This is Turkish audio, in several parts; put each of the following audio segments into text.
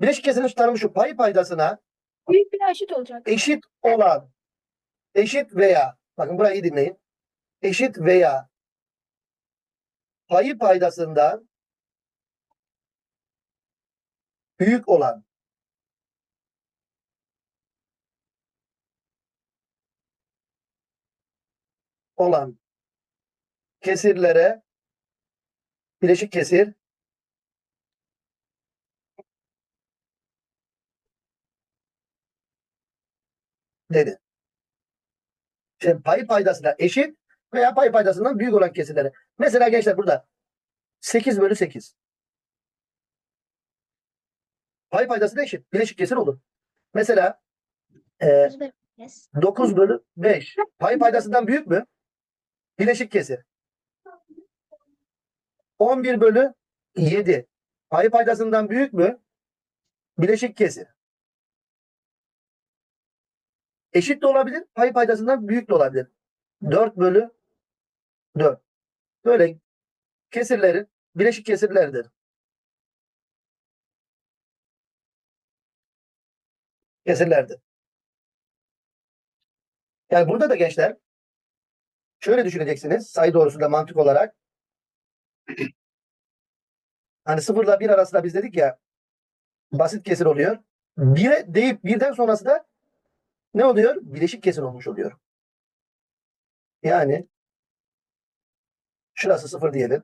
Bileşik kesirin tanımı şu. Payı paydasına Büyük bir eşit olacak. eşit olan eşit veya bakın burayı iyi dinleyin. Eşit veya payı paydasından büyük olan olan kesirlere bileşik kesir dedi. Şimdi payı paydasına eşit veya pay paydasından büyük olan kesirlere. Mesela gençler burada 8 bölü 8. Pay paydasına eşit. Bileşik kesir olur. Mesela e, 9 bölü 5. Pay paydasından büyük mü? Bileşik kesir. 11 bölü 7. Pay paydasından büyük mü? Bileşik kesir. Eşit de olabilir. Pay paydasından büyük de olabilir. 4 bölü 4. Böyle kesirlerin bileşik kesirlerdir. Kesirlerdir. Yani burada da gençler şöyle düşüneceksiniz sayı doğrusunda mantık olarak. Hani sıfırla bir arasında biz dedik ya basit kesir oluyor. Bire deyip birden sonrası da ne oluyor? Bileşik kesir olmuş oluyor. Yani şurası sıfır diyelim.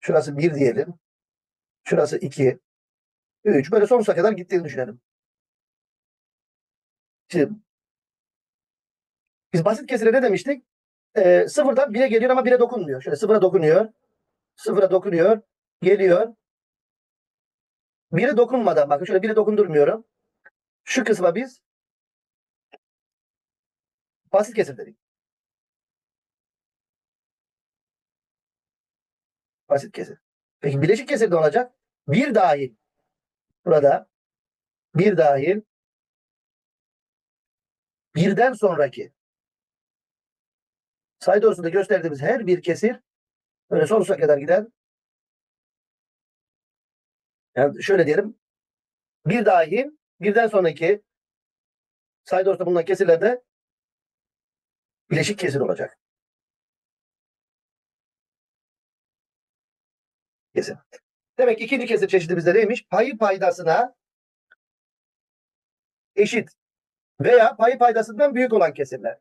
Şurası bir diyelim. Şurası iki. Üç. Böyle sonsuza kadar gittiğini düşünelim. Şimdi biz basit kesire ne demiştik? Ee, sıfırdan bire geliyor ama bire dokunmuyor. Şöyle sıfıra dokunuyor. Sıfıra dokunuyor. Geliyor. Bire dokunmadan bakın şöyle bire dokundurmuyorum. Şu kısma biz basit kesir dedik. Basit kesir. Peki bileşik kesir de olacak. Bir dahil. Burada bir dahil birden sonraki sayı doğrusunda gösterdiğimiz her bir kesir böyle sonsuza kadar giden yani şöyle diyelim bir dahil birden sonraki sayı doğrusunda bulunan kesirlerde bileşik kesir olacak. Kesir. Demek ki ikinci kesir çeşidi bizde neymiş? Payı paydasına eşit veya payı paydasından büyük olan kesirler.